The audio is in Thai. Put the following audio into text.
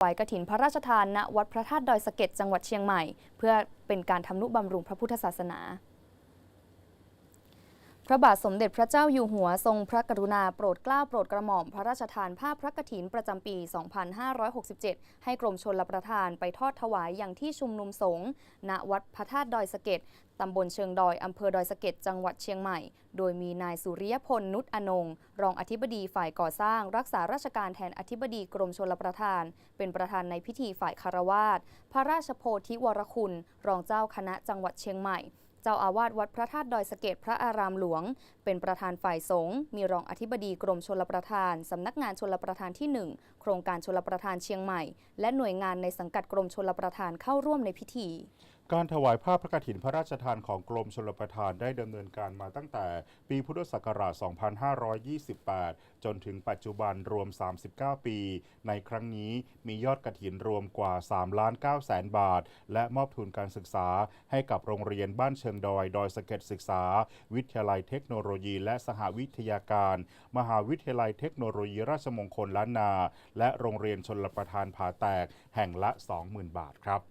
ถวายกฐินพระราชทานณวัดพระธาตุดอยสะเก็ดจังหวัดเชียงใหม่ เพื่อเป็นการทำนุบำรุงพระพุทธศาสนา พระบาทสมเด็จพระเจ้าอยู่หัวทรงพระกรุณาโปรดเกล้าโปรดกระหม่อมพระราชทานผ้าพระกฐินประจำปี 2567 ให้กรมชลประทานไปทอดถวายอย่างที่ชุมนุมสงฆ์ณวัดพระธาตุดอยสะเก็ดตำบลเชิงดอย อำเภอดอยสะเก็ดจังหวัดเชียงใหม่ โดยมีนายสุริยพล นุชอนง รองอธิบดีฝ่ายก่อสร้าง รักษาราชการแทนอธิบดีกรมชลประทาน เป็นประธานในพิธีฝ่ายคารวาสพระราชโพธิวรคุณ รองเจ้าคณะจังหวัดเชียงใหม่ เจ้าอาวาสวัดพระธาตุดอยสะเก็ดพระอารามหลวง เป็นประธานฝ่ายสงฆ์มีรองอธิบดีกรมชลประทาน สำนักงานชลประทานที่ 1 โครงการชลประทานเชียงใหม่ และหน่วยงานในสังกัดกรมชลประทานเข้าร่วมในพิธี การถวายผ้าพระกฐินพระราชทานของกรมชลประทานได้ดำเนินการมาตั้งแต่ปีพุทธศักราช 2528 จนถึงปัจจุบันรวม 39 ปี ในครั้งนี้มียอดกฐินรวมกว่า 3 ล้าน9แสนบาท และมอบทุนการศึกษาให้กับโรงเรียนบ้านเชิงดอย ดอยสะเก็ดศึกษา วิทยาลัยเทคโนโลยี และสหวิทยาการ มหาวิทยาลัยเทคโนโลยีราชมงคลล้านนา และโรงเรียนชลประทานผาแตกแห่งละ 20,000 บาทครับ